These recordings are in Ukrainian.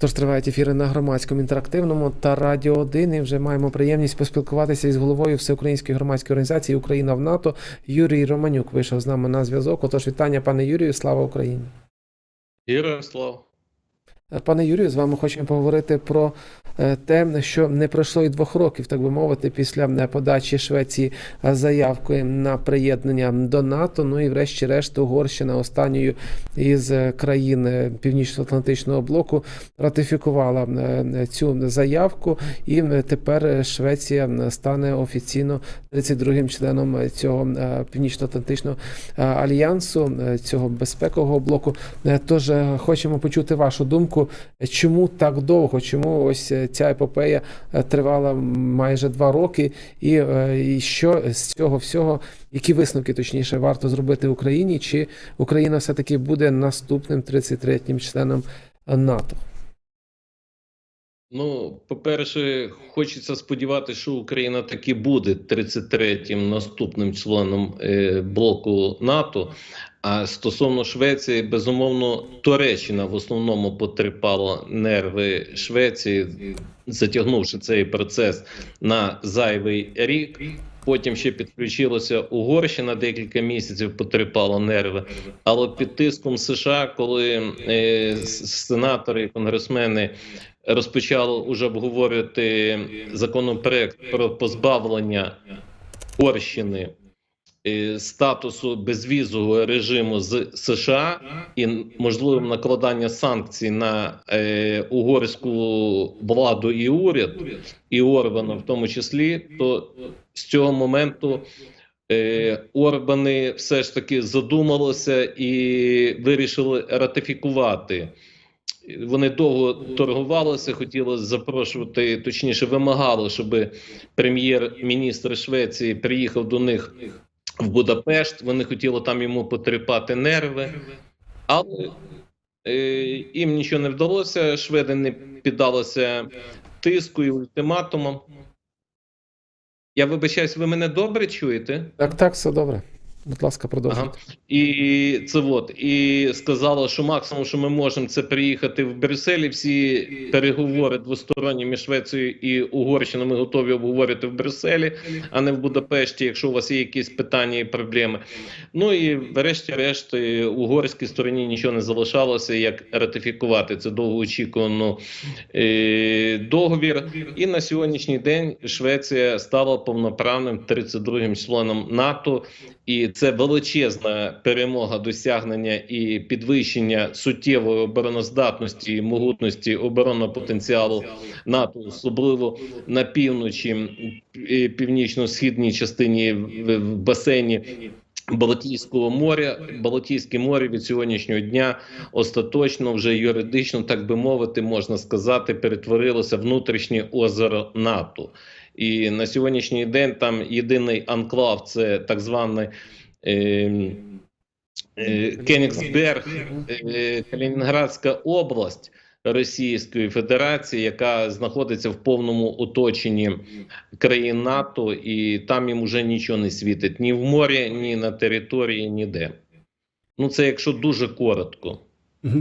Тож тривають ефіри на громадському інтерактивному та радіо 1. І вже маємо приємність поспілкуватися із головою Всеукраїнської громадської організації Україна в НАТО Юрій Романюк вийшов з нами на зв'язок. Отож, вітання, пане Юрію, слава Україні. Героям слава. Пане Юрію, з вами хочемо поговорити про е, те, що не пройшло і двох років, так би мовити, після е, подачі Швеції е, заявки на приєднання до НАТО. Ну і врешті-решт Угорщина останньою із країн Північно-Атлантичного блоку ратифікувала цю заявку, і тепер Швеція стане офіційно 32-м членом цього Північно-Атлантичного альянсу, цього безпекового блоку. Тож хочемо почути вашу думку, е, чому так довго, чому ось е, ця епопея е, тривала майже два роки, і, е, і що з цього всього, які висновки точніше варто зробити Україні, чи Україна все-таки буде наступним 33-м членом НАТО? Ну, по-перше, хочеться сподіватися, що Україна таки буде 33-м наступним членом е, блоку НАТО. А стосовно Швеції, безумовно, Туреччина в основному потріпала нерви Швеції, затягнувши цей процес на зайвий рік. Потім ще підключилася Угорщина декілька місяців потріпала нерви. Але під тиском США, коли е, сенатори і конгресмени розпочали уже обговорювати законопроект про позбавлення Угорщини статусу безвізового режиму з США і можливим накладання санкцій на е, угорську владу і уряд, і Орбана в тому числі, то з цього моменту. Е, Орбани все ж таки задумалися і вирішили ратифікувати. Вони довго торгувалися, хотіли запрошувати, точніше, вимагали, щоб прем'єр-міністр Швеції приїхав до них в Будапешт. Вони хотіли там йому потріпати нерви, але е, їм нічого не вдалося. Шведи не піддалися тиску і ультиматумам. Я вибачаюсь, ви мене добре чуєте? Так, так, все добре. Будь ласка, продовжуйте. Ага. І це от і сказала, що максимум, що ми можемо, це приїхати в Брюсселі. Всі переговори двосторонні між Швецією і Угорщиною ми готові обговорити в Брюсселі, а не в Будапешті, якщо у вас є якісь питання і проблеми. Ну і врешті-решт, угорській стороні нічого не залишалося, як ратифікувати це довгоочікувану е, договір. І на сьогоднішній день Швеція стала повноправним 32-м членом НАТО. І це величезна перемога досягнення і підвищення суттєвої обороноздатності і могутності оборонного потенціалу НАТО, особливо на півночі, і північно-східній частині в, басейні. Балтійського моря, Балтійське море від сьогоднішнього дня остаточно вже юридично, так би мовити, можна сказати, перетворилося внутрішнє озеро НАТО. І на сьогоднішній день там єдиний анклав це так званий е, е, Кенігсберг, е, Калінінградська область Російської Федерації, яка знаходиться в повному оточенні країн НАТО, і там їм вже нічого не світить ні в морі, ні на території, ніде. Ну, це якщо дуже коротко.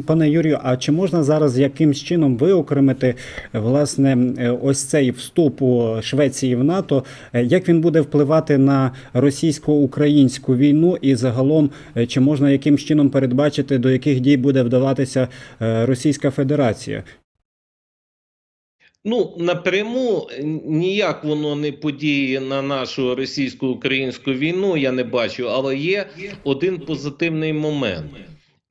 Пане Юрію, а чи можна зараз якимсь чином виокремити е, власне е, ось цей вступ у Швеції в НАТО? Е, Як він буде впливати на російсько-українську війну, і загалом чи можна якимсь чином передбачити, до яких дій буде вдаватися Російська Федерація? Ну, напряму ніяк воно не подіє на нашу російсько-українську війну, я не бачу, але є один позитивний момент.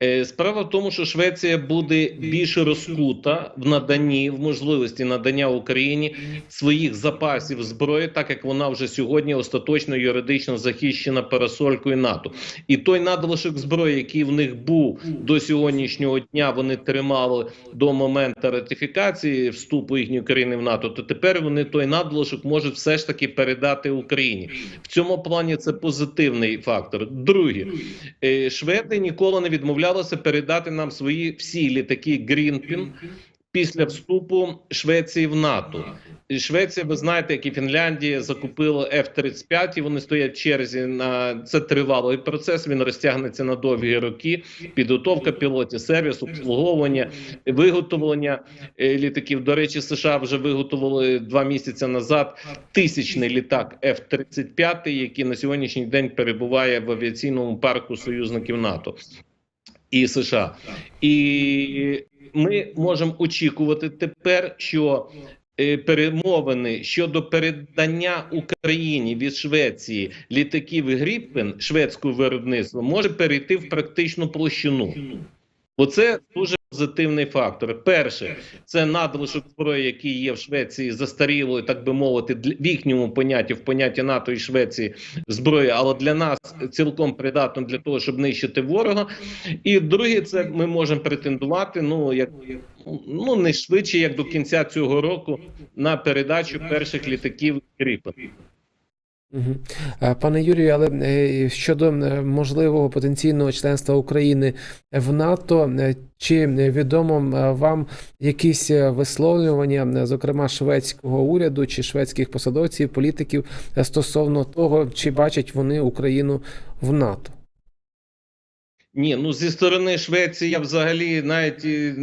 Е, Справа в тому, що Швеція буде більш розкута в наданні, в можливості надання Україні своїх запасів зброї, так як вона вже сьогодні остаточно юридично захищена парасолькою НАТО. І той надлишок зброї, який в них був до сьогоднішнього дня, вони тримали до моменту ратифікації вступу їхньої країни в НАТО. То тепер вони той надлишок можуть все ж таки передати Україні. В цьому плані це позитивний фактор. Друге, е, шведи ніколи не відмовлялися передати нам свої всі літаки Грінпін після вступу Швеції в НАТО. І Швеція, ви знаєте, як і Фінляндія, закупила F-35, і вони стоять в черзі на це тривалий процес. Він розтягнеться на довгі роки. Підготовка пілотів, сервіс, обслуговування, виготовлення е, літаків. До речі, США вже виготовили два місяці назад тисячний літак F-35, який на сьогоднішній день перебуває в авіаційному парку союзників НАТО і США. І ми можемо очікувати тепер, що е, перемовини щодо передання Україні від Швеції літаків Гріппен шведського виробництва може перейти в практичну площину. Оце дуже позитивний фактор. Перше, це надлишок зброї, який є в Швеції, застарілої, так би мовити, в їхньому понятті, в понятті НАТО і Швеції зброї, але для нас цілком придатно для того, щоб нищити ворога. І друге, це ми можемо претендувати. Ну як ну не швидше, як до кінця цього року, на передачу перших літаків Гріпен. Е, Пане Юрію, але е, щодо можливого потенційного членства України в НАТО, е, чи відомо вам якісь висловлювання, зокрема шведського уряду чи шведських посадовців, політиків стосовно того, чи бачать вони Україну в НАТО? Ні, ну зі сторони Швеції я взагалі навіть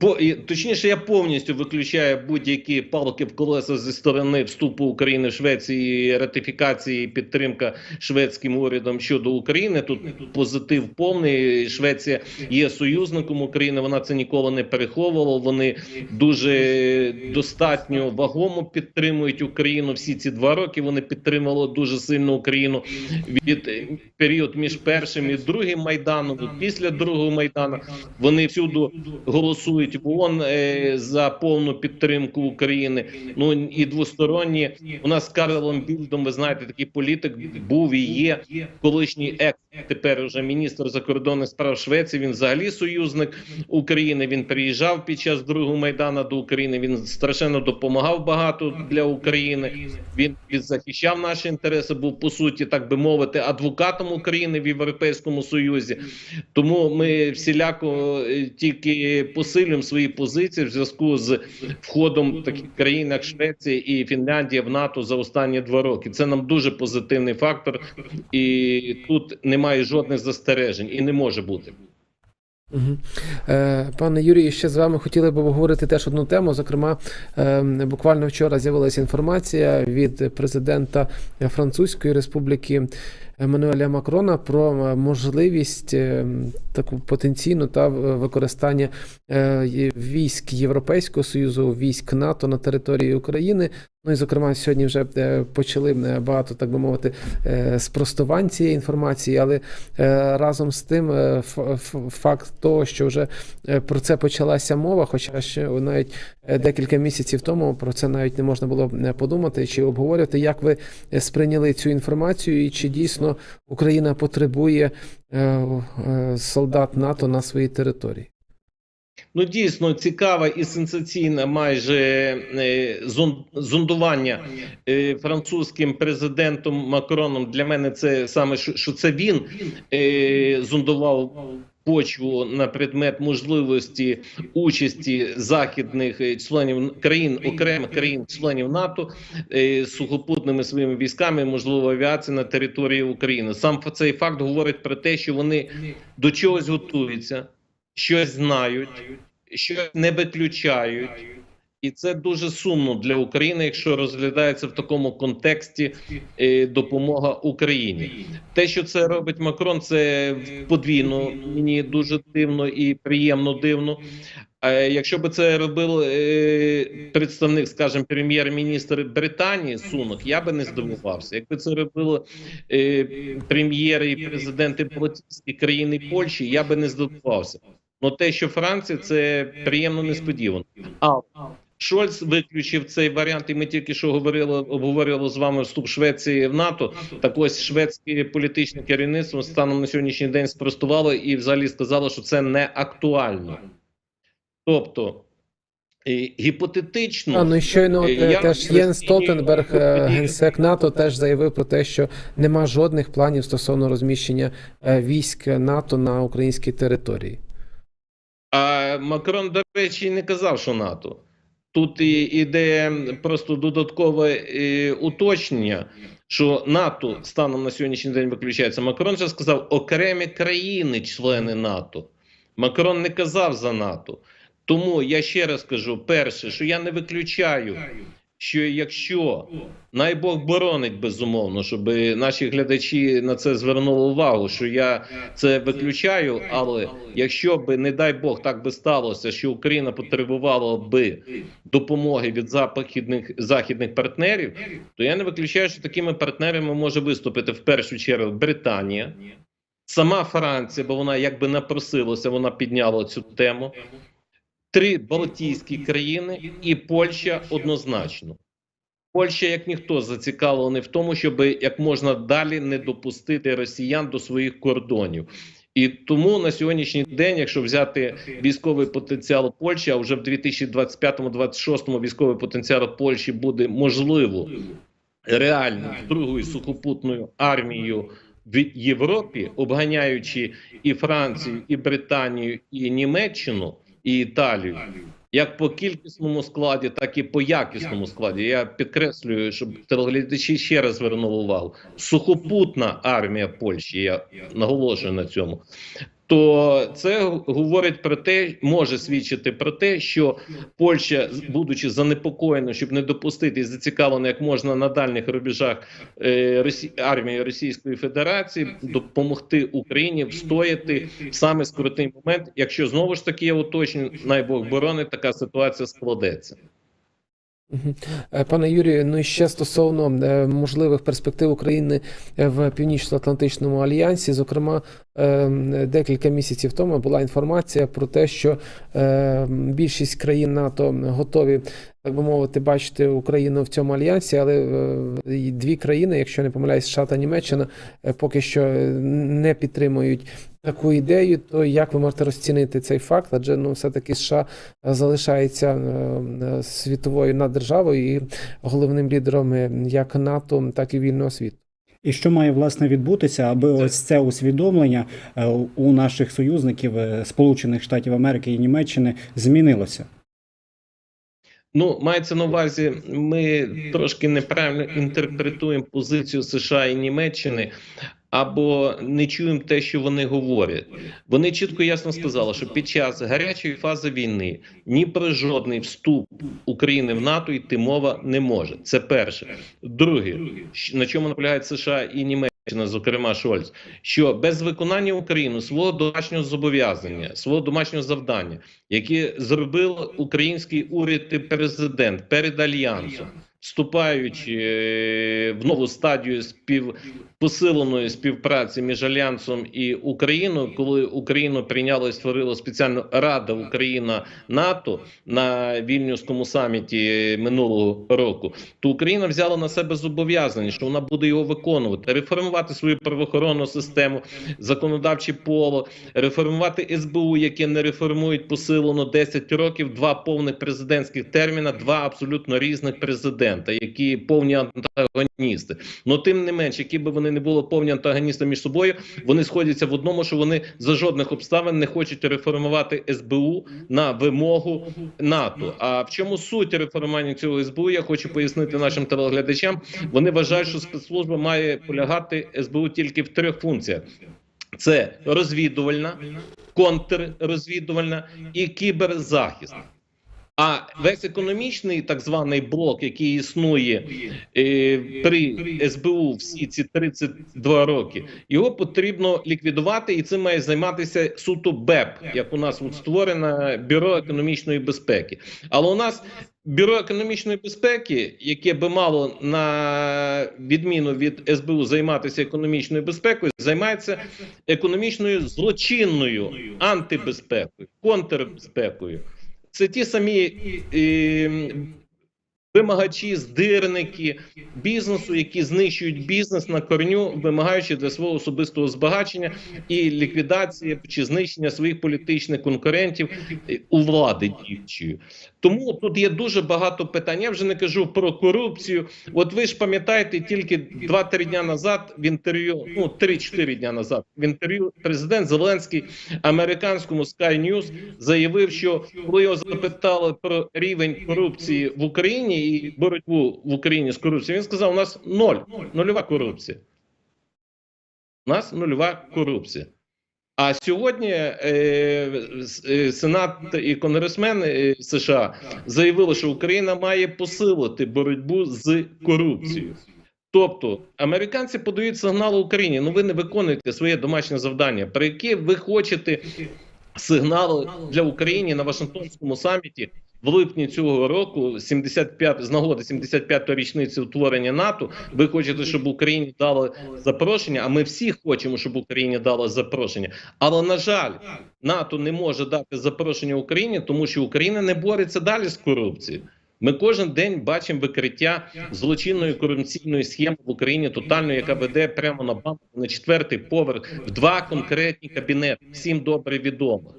по точніше, я повністю виключаю будь-які палки в колеса зі сторони вступу України в Швеції, ратифікації підтримка шведським урядом щодо України. Тут позитив повний. Швеція є союзником України. Вона це ніколи не переховувала. Вони дуже достатньо вагомо підтримують Україну. Всі ці два роки вони підтримували дуже сильно Україну від е, період між першим і другим майданом. і Після другого майдану вони всюди голосують в ООН е, за повну підтримку України. Ну і двосторонні у нас з Карлом Більдом, ви знаєте, такий політик був і є колишній екс. Тепер уже міністр закордонних справ Швеції. Він взагалі союзник України. Він приїжджав під час другого майдану до України. Він страшенно допомагав багато для України. Він захищав наші інтереси. Був по суті, так би мовити, адвокатом України в Європейському Союзі. Тому ми всіляко е, тільки посилюємо свої позиції в зв'язку з входом таких країн, як Швеція і Фінляндія в НАТО за останні два роки. Це нам дуже позитивний фактор, і тут немає жодних застережень і не може бути. Е, Пане Юрію, ще з вами хотіли б обговорити теж одну тему. Зокрема, е, буквально вчора з'явилася інформація від президента Французької республіки Еммануеля Макрона про е, можливість е, таку потенційну та використання е, військ Європейського союзу, військ НАТО на території України. Ну і зокрема, сьогодні вже е, почали е, багато, так би мовити, е, спростувань цієї інформації, але разом з тим факт того, що вже про це почалася мова, хоча ще навіть декілька місяців тому про це навіть не можна було подумати чи обговорювати, як ви сприйняли цю інформацію, і чи дійсно Україна потребує солдат НАТО на своїй території. Ну, дійсно цікаве і сенсаційне майже е, зон- зондування е, французьким президентом Макроном. Для мене це саме що, це він е, зондував почву на предмет можливості участі західних членів країн окремих країн членів НАТО е, сухопутними своїми військами, можливо, авіації на території України. Сам цей факт говорить про те, що вони до чогось готуються, щось знають, щось не виключають. І це дуже сумно для України, якщо розглядається в такому контексті е, допомога Україні. Те, що це робить Макрон, це подвійно мені дуже дивно і приємно дивно. Е, якщо би це робив е, представник, скажімо, прем'єр-міністр Британії Сунок, я би не здивувався. Якби це робили е, прем'єри і президенти Балтійських країн і Польщі, я би не здивувався. Ну те, що Франція, це приємно несподівано. А Шольц виключив цей варіант, і ми тільки що говорили, обговорювали з вами вступ Швеції в НАТО. Так ось шведське політичне керівництво станом на сьогоднішній день спростувало і взагалі сказало, що це не актуально. Тобто і гіпотетично А ну і щойно Е, е, я теж Єн Столтенберг, е, генсек НАТО, теж заявив про те, що нема жодних планів стосовно розміщення військ НАТО на українській території. А Макрон, до речі, не казав, що НАТО. тут і іде просто додаткове і, уточнення, що НАТО станом на сьогоднішній день виключається. Макрон же сказав окремі країни-члени НАТО. Макрон не казав за НАТО. Тому я ще раз кажу: перше, що я не виключаю, що якщо най Бог боронить безумовно, щоб наші глядачі на це звернули увагу, що я це виключаю. Але якщо би, не дай Бог, так би сталося, що Україна потребувала би допомоги від західних західних партнерів, то я не виключаю, що такими партнерами може виступити в першу чергу Британія, сама Франція, бо вона якби напросилася, вона підняла цю тему. Три Балтійські країни і Польща однозначно. Польща, як ніхто, зацікавлена в тому, щоб як можна далі не допустити росіян до своїх кордонів. І тому на сьогоднішній день, якщо взяти військовий потенціал Польщі, а вже в 2025-2026 військовий потенціал Польщі буде можливо реально другою сухопутною армією в Європі, обганяючи і Францію, і Британію, і Німеччину, і Італію, як по кількісному складі, так і по якісному складі. Я підкреслюю, щоб телеглядачі ще раз звернули увагу. Сухопутна армія Польщі, я наголошую на цьому. То це говорить про те, може свідчити про те, що Польща, будучи занепокоєною, щоб не допустити і зацікавлена як можна на дальніх рубежах е, Росі... армії Російської Федерації, допомогти Україні встояти в саме скоротий момент, якщо знову ж таки я уточню, най Бог боронить, така ситуація складеться. Е, Пане Юрію, ну і ще стосовно е, можливих перспектив України е, в Північно-Атлантичному альянсі, зокрема, декілька місяців тому була інформація про те, що більшість країн НАТО готові, так би мовити, бачити Україну в цьому альянсі, але дві країни, якщо не помиляюсь, США та Німеччина, поки що не підтримують таку ідею. То як ви можете розцінити цей факт? Адже ну все-таки США залишається е, е, світовою наддержавою і головним лідером е, як НАТО, так і вільного світу. І що має власне відбутися, аби ось це усвідомлення е, у наших союзників е, Сполучених Штатів Америки і Німеччини змінилося? Ну, мається на увазі, ми трошки неправильно інтерпретуємо позицію США і Німеччини. Або не чуємо те, що вони говорять. Вони чітко ясно сказали, що під час гарячої фази війни ні про жодний вступ України в НАТО йти мова не може. Це перше. Друге, на чому наполягають США і Німеччина, зокрема Шольц, що без виконання Україну свого домашнього зобов'язання, свого домашнього завдання, яке зробив український уряд і президент перед альянсом, вступаючи е, в нову стадію спів посиленої співпраці між альянсом і Україною, коли Україну прийняла і створила спеціальну Рада Україна НАТО на вільнюському саміті минулого року, то Україна взяла на себе зобов'язання, що вона буде його виконувати, реформувати свою правоохоронну систему, законодавче поло, реформувати СБУ, яке не реформують посилено 10 років, два повних президентських терміна, два абсолютно різних президента, які повні антагоністи. Ну тим не менш, які би вони не були повні антагоністи між собою, вони сходяться в одному, що вони за жодних обставин не хочуть реформувати СБУ на вимогу НАТО. А в чому суть реформування цього СБУ? Я хочу пояснити нашим телеглядачам. Вони вважають, що спецслужба має полягати СБУ тільки в трьох функціях: це розвідувальна, контррозвідувальна і кіберзахист. А весь економічний так званий блок, який існує е, при СБУ всі ці 32 роки, його потрібно ліквідувати, і цим має займатися суто БЕП, як у нас от створено бюро економічної безпеки. Але у нас бюро економічної безпеки, яке би мало на відміну від СБУ займатися економічною безпекою, займається економічною злочинною антибезпекою, контрбезпекою. Це ті самі е, вимагачі, здирники бізнесу, які знищують бізнес на корню, вимагаючи для свого особистого збагачення і ліквідації чи знищення своїх політичних конкурентів у влади діючої. Тому тут є дуже багато питань. Я вже не кажу про корупцію. От ви ж пам'ятаєте, тільки 2-3 дня назад в інтерв'ю, ну 3-4 дня назад, в інтерв'ю президент Зеленський американському Sky News заявив, що коли його запитали про рівень корупції в Україні і боротьбу в Україні з корупцією, він сказав: у нас ноль, нульова корупція. У нас нульова корупція. А сьогодні е, е, Сенат і конгресмени е, США заявили, що Україна має посилити боротьбу з корупцією. Тобто американці подають сигнал Україні: ну ви не виконуєте своє домашнє завдання, про яке ви хочете сигнали для України на Вашингтонському саміті в липні цього року, 75, з нагоди 75-ї річниці утворення НАТО. Ви хочете, щоб Україні дали запрошення? А ми всі хочемо, щоб Україні дали запрошення. Але на жаль, НАТО не може дати запрошення Україні, тому що Україна не бореться далі з корупцією. Ми кожен день бачимо викриття злочинної корупційної схеми в Україні, тотальної, яка веде прямо на банк на четвертий поверх в два конкретні кабінети. Всім добре відомо.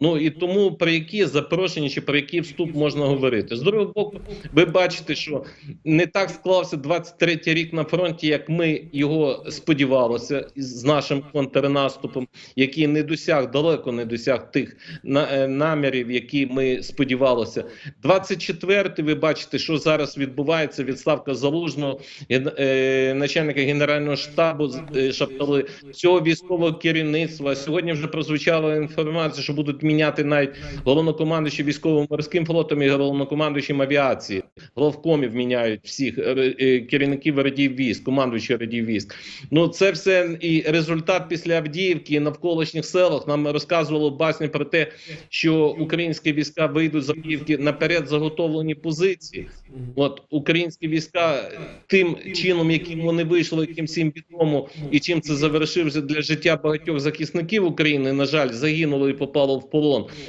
Ну і тому про які запрошення чи про який вступ можна говорити. З другого боку, ви бачите, що не так склався 23-й рік на фронті, як ми його сподівалися, з нашим контрнаступом, який не досяг далеко не досяг тих е, намірів, які ми сподівалися. 24-й, ви бачите, що зараз відбувається. Відставка залужного е, начальника генерального штабу е, Шаптали, цього військового керівництва. Сьогодні вже прозвучала інформація, що будуть міняти навіть головнокомандуючим військово-морським флотом і головнокомандуючим авіації. Головкомів міняють всіх е, е, керівників радів військ, командуючих радів військ. Ну це все і результат після Авдіївки і навколишніх селах. Нам розказувало басні про те, що українські війська вийдуть з Авдіївки наперед заготовлені позиції. От українські війська тим чином, яким вони вийшли, яким всім відомо, і чим це завершився для життя багатьох захисників України. На жаль, загинуло і попало в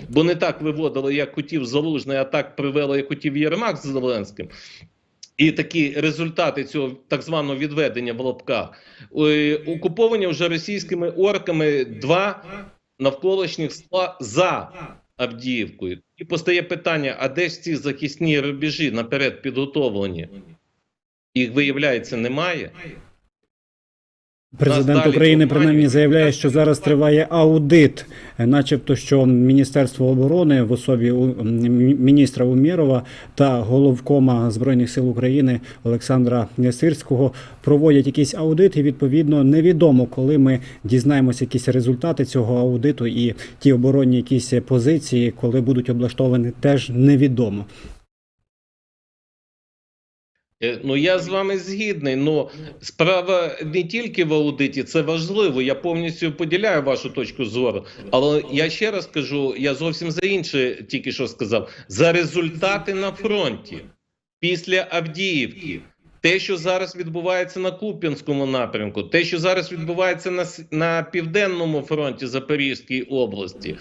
бо не так виводили, як хотів Залужний, а так привели, як хотів Єрмак з Зеленським. І такі результати цього так званого відведення в лапках Е, окуповані вже російськими орками два навколишніх села за Авдіївкою. І постає питання: а де ж ці захисні рубежі наперед підготовлені? Їх виявляється, немає. Президент України принаймні заявляє, що зараз триває аудит, е, начебто, що Міністерство оборони в особі міністра Умєрова та головкома збройних сил України Олександра Сирського проводять якийсь аудит, і відповідно невідомо, коли ми дізнаємося якісь результати цього аудиту і ті оборонні якісь позиції, коли будуть облаштовані, теж невідомо. Е, Ну я з вами згідний. Ну справа не тільки в аудиті, це важливо. Я повністю поділяю вашу точку зору. Але я ще раз кажу: я зовсім за інше тільки що сказав: за результати на фронті після Авдіївки. Те, що зараз відбувається на Куп'янському напрямку, те, що зараз відбувається на, на південному фронті Запорізької області,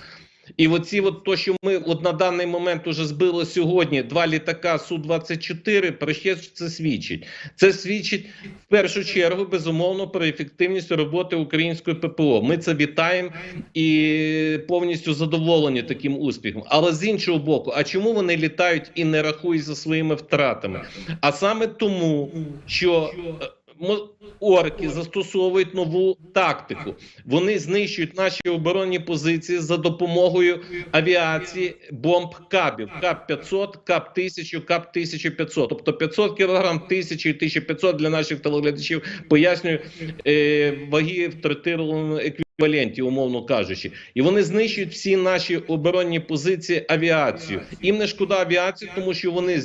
і оці, от то, що ми от на даний момент уже збили сьогодні два літака Су-24, про що це свідчить? Це свідчить в першу чергу безумовно про ефективність роботи української ППО. Ми це вітаємо і повністю задоволені таким успіхом. Але з іншого боку, а чому вони літають і не рахують за своїми втратами? А саме тому, що орки застосовують нову тактику. Вони знищують наші оборонні позиції за допомогою авіації бомб кабів. Кап 500, кап 1000, кап 1500. Тобто 500 кілограм, 1000 і 1500 для наших телеглядачів пояснюю е, ваги в третированому еквіваленті, умовно кажучи. І вони знищують всі наші оборонні позиції авіацію. Їм не шкода авіації, тому що вони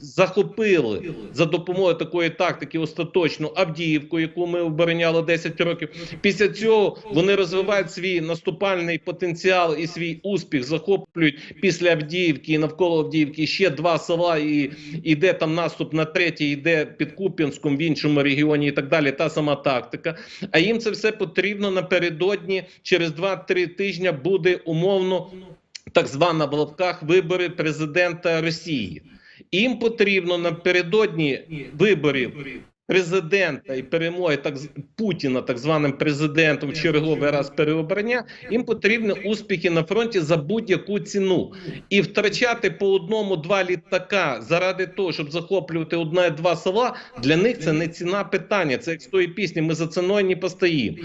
захопили за допомогою такої тактики остаточно Авдіївку, яку ми обороняли 10 років. Після цього вони розвивають свій наступальний потенціал і свій успіх, захоплюють після Авдіївки і навколо Авдіївки ще два села, і іде там наступ на третє, йде під Куп'янськом в іншому регіоні, і так далі. Та сама тактика. А їм це все потрібно напередодні. Через 2-3 тижні буде умовно так звана в лапках вибори президента Росії. Їм потрібно напередодні виборів президента і перемоги так Путіна, так званим президентом, черговий раз переобрання. Їм потрібні успіхи на фронті за будь-яку ціну. І втрачати по одному-два літака заради того, щоб захоплювати одне-два села. Для них це не ціна питання. Це як з тої пісні. Ми за ціною не постоїмо.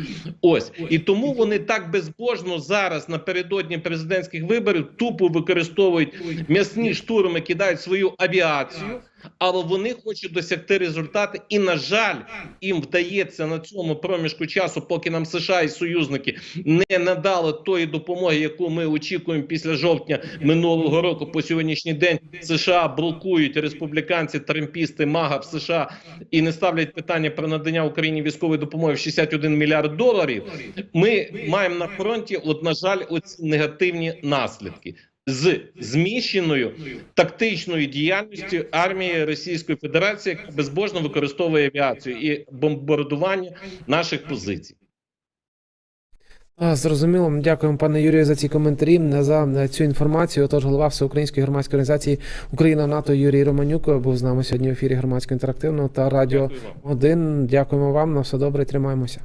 Ось і тому вони так безбожно зараз напередодні президентських виборів тупо використовують м'ясні штурми, кидають свою авіацію. Але вони хочуть досягти результати, і на жаль, їм вдається на цьому проміжку часу, поки нам США і союзники не надали тої допомоги, яку ми очікуємо після жовтня минулого року. По сьогоднішній день США блокують республіканці, трампісти, мага в США і не ставлять питання про надання Україні військової допомоги в 61 мільярд доларів. Ми маємо на фронті, от на жаль, оці негативні наслідки. З зміщеною тактичною діяльністю армії Російської Федерації, яка безбожно використовує авіацію і бомбардування наших позицій. Зрозуміло, дякуємо, пане Юрію, за ці коментарі за цю інформацію. Отож, голова Всеукраїнської громадської організації Україна в НАТО Юрій Романюк був з нами сьогодні в ефірі громадського інтерактивного та радіо Дякую 1. Дякуємо вам. На все добре, тримаємося.